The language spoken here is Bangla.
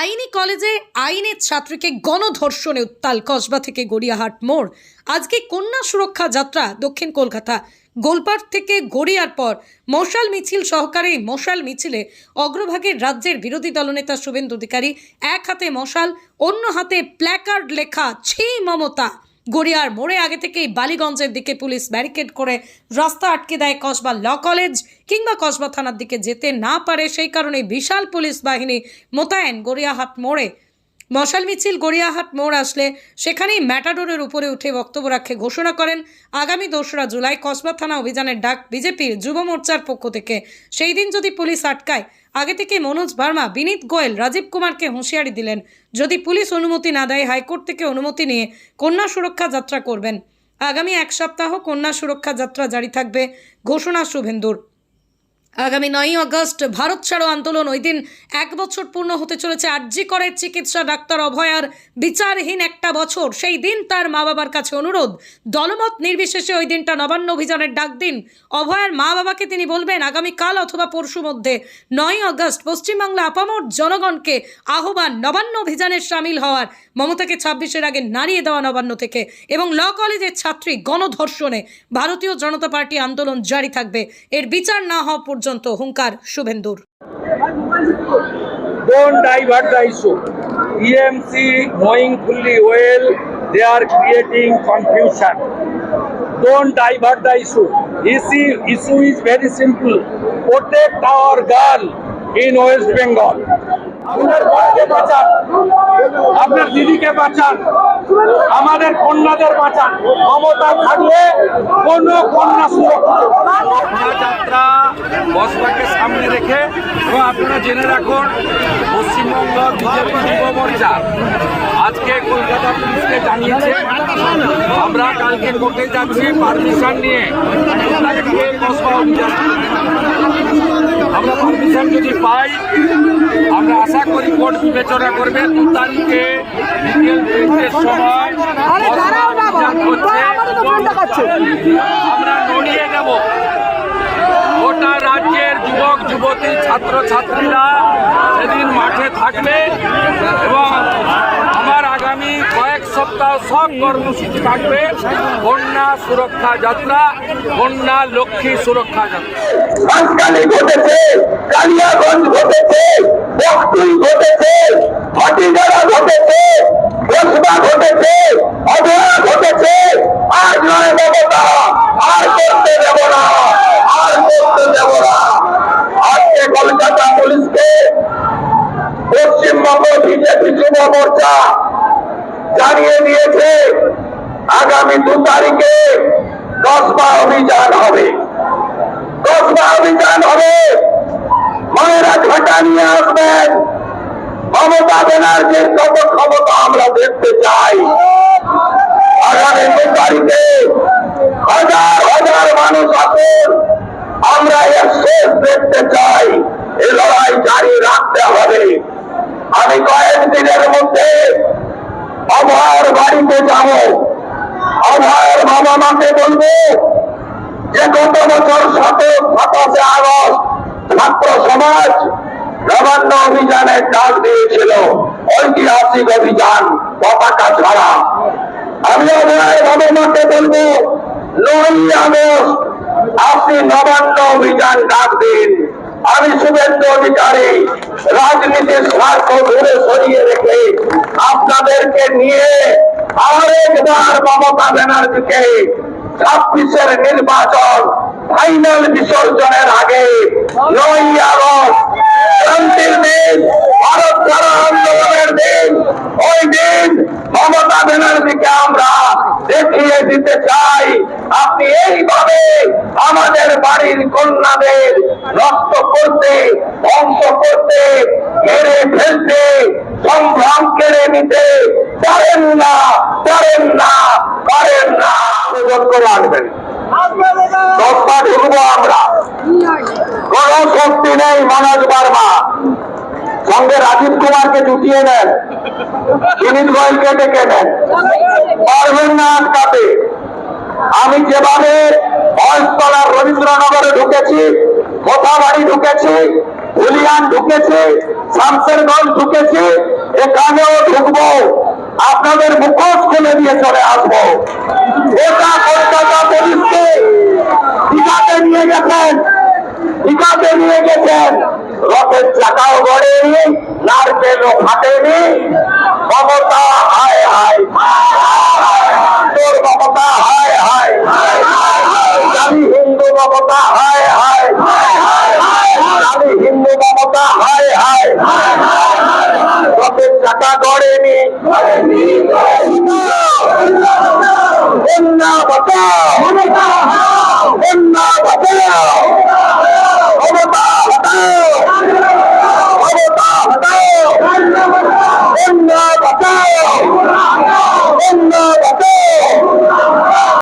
আইনি কলেজে আইনের ছাত্রীকে গণধর্ষণে উত্তাল কসবা থেকে গড়িয়াহাট মোড়। আজকে কন্যা সুরক্ষা যাত্রা দক্ষিণ কলকাতা। গোলপাট থেকে গড়িয়ার পর মশাল মিছিল সহকারে মশাল মিছিলে অগ্রভাগের রাজ্যের বিরোধী দলনেতা শুভেন্দু অধিকারী এক হাতে মশাল, অন্য হাতে প্ল্যাকার্ড লেখা ছি মমতা। গড়িয়ার মোড়ে আগে থেকেই বালিগঞ্জের দিকে পুলিশ ব্যারিকেড করে রাস্তা আটকে দেয় কসবা ল কলেজ কিংবা কসবা থানার দিকে যেতে না পারে, সেই কারণে বিশাল পুলিশ বাহিনী মোতায়েন গড়িয়াহাট মোড়ে। মশাল মিছিল গড়িয়াহাট মোড় আসলে সেখানেই ম্যাটাডোরের উপরে উঠে বক্তব্য রাখে, ঘোষণা করেন, আগামী দোসরা জুলাই কসবা থানা অভিযানের ডাক বিজেপির যুব মোর্চার পক্ষ থেকে। সেই দিন যদি পুলিশ আটকায় আগে থেকে মনোজ ভার্মা, বিনীত গোয়েল, রাজীব কুমারকে হুঁশিয়ারি দিলেন। যদি পুলিশ অনুমতি না দেয়, হাইকোর্ট থেকে অনুমতি নিয়ে কন্যা সুরক্ষা যাত্রা করবেন। আগামী এক সপ্তাহ কন্যা সুরক্ষা যাত্রা জারি থাকবে, ঘোষণা শুভেন্দুর। আগামী নয়ই আগস্ট ভারত ছাড়ো আন্দোলন। ওই দিন এক বছর পূর্ণ হতে চলেছে। আর্জি করে চিকিৎসা ডাক্তার অভয়ার বিচারহীন একটা বছর। সেই দিন তার মা বাবার কাছে অনুরোধ। দলমত নির্বিশেষে ওই দিনটা নবান্ন অভিযানের ডাক দিন। অভয়ার মা বাবাকে তিনি বলবেন, আগামীকাল অথবা পরশু মধ্যে নয়ই আগস্ট পশ্চিমবাংলা আপামর জনগণকে আহ্বান, নবান্ন অভিযানে সামিল হওয়ার। মমতাকে ছাব্বিশের আগে নাড়িয়ে দেওয়া নবান্ন থেকে। এবং ল কলেজের ছাত্রী গণধর্ষণে ভারতীয় জনতা পার্টি আন্দোলন জারি থাকবে। এর বিচার না হওয়া হুঙ্কার শুভেন্দুর don't divert the issue. EMC knowing fully well they are creating confusion. Don't divert the. Issue, issue is very simple. Protect our girl in West Bengal. আপনার দিদিকে বাঁচান। আমাদের কন্যাদের বাঁচান। মমতা থাকলে কোন কন্যা যাত্রা বসবাকে সামনে রেখে এবং আপনারা জেনে রাখুন, পশ্চিমবঙ্গ বিজেপি যুব মোর্চা আজকে কলকাতা পুলিশকে জানিয়েছে, আমরা কালকে কোর্টে যাচ্ছি, পারমিশন নিয়ে। কসবা অভিযান যদি পাই আমরা আশা করি কোর্ট বিবেচনা করবে। দু তারিখে বিকেল তিনটের সময় আমরা নড়িয়ে দেব। গোটা রাজ্যের যুবক যুবতী ছাত্র ছাত্রীরা সেদিন মাঠে থাকবে এবং সপ্তাহ সব কর্মসূচি থাকবে। কন্যা সুরক্ষা যাত্রা কন্যা লক্ষ্মী সুরক্ষা যাত্রা। ঘটেছে, কালিয়াগঞ্জ ঘটেছে ঘটেছে ঘটেছে আর না, আর কলকাতা পুলিশকে পশ্চিমবঙ্গ বিজেপি যুব মোর্চা জানিয়ে দিয়েছে, আগামী দু তারিখে কসবা অভিযান হবে। কসবা অভিযান হবে। মায়েরা ঘাটা নিয়ে আসবেন। মমতা ব্যানার্জির কত ক্ষমতা আমরা দেখতে চাই। আগামী দু তারিখে হাজার হাজার মানুষ আছেন আমরা এর শেষ দেখতে চাই। এ লড়াই জারি রাখতে হবে। আমি কয়েকদিনের মধ্যে অভয়ের বাড়িতে যাব। অভয়ের বাবা মাকে বলব, যে গত বছর সাত সাতাশে আগস্ট ছাত্র সমাজ নবান্ন অভিযানের ডাক দিয়েছিল, ঐতিহাসিক অভিযান পতাকা ছাড়া। আমি অভয় বাবা মাকে বলব নয় আগস্ট আপনি নবান্ন অভিযান ডাক দিন। আমি শুভেন্দু অধিকারী রাজনীতির স্বার্থ দূরে সরিয়ে রেখে আপনাদেরকে নিয়ে আরেকবার মমতা ব্যানার্জিকে ছাব্বিশের নির্বাচন ফাইনাল বিসর্জনের আগে নয় আগস্ট ক্রান্তির দিন ভারত ছাড়া আন্দোলনের দিন ওই দিন মমতা ব্যানার্জিকে আমরা দেখিয়ে দিতে চাই আপনি এইভাবে আমাদের বাড়ির কন্যাদের রক্ত করতে ধ্বংস করতে মেরে ফেলতে সংগ্রাম কেড়ে নিতে। পারেন না পারেন না পারেন না। করে রাজীব কুমারকে জুটিয়ে নেন। সুনীল গোয়েলকে ডেকে নেন। পারবেন না আটকাতে। আমি যেভাবে বয়সতলার রবীন্দ্রনগরে ঢুকেছি, কোথাবাড়ি ঢুকেছি হুলিয়ান ঢুকেছে, শামসেরগঞ্জ ঢুকেছে, এখানেও ঢুকবো। আপনাদের মুখোশ খুলে দিয়ে চলে আসব। গোটা কলকাতা পুলিশকে টিকাতে নিয়ে গেছেন, টিকাতে নিয়ে গেছেন। রথের চাকাও গড়েনি, নারকেলও ফাটেনি মমতা হায় হায় তোর মমতা হায় হায় আমি হিন্দু মমতা হায় হায় আমি হিন্দু মমতা হায় হায় রথের চাকা গড়েনি কন্যা বাঁচাও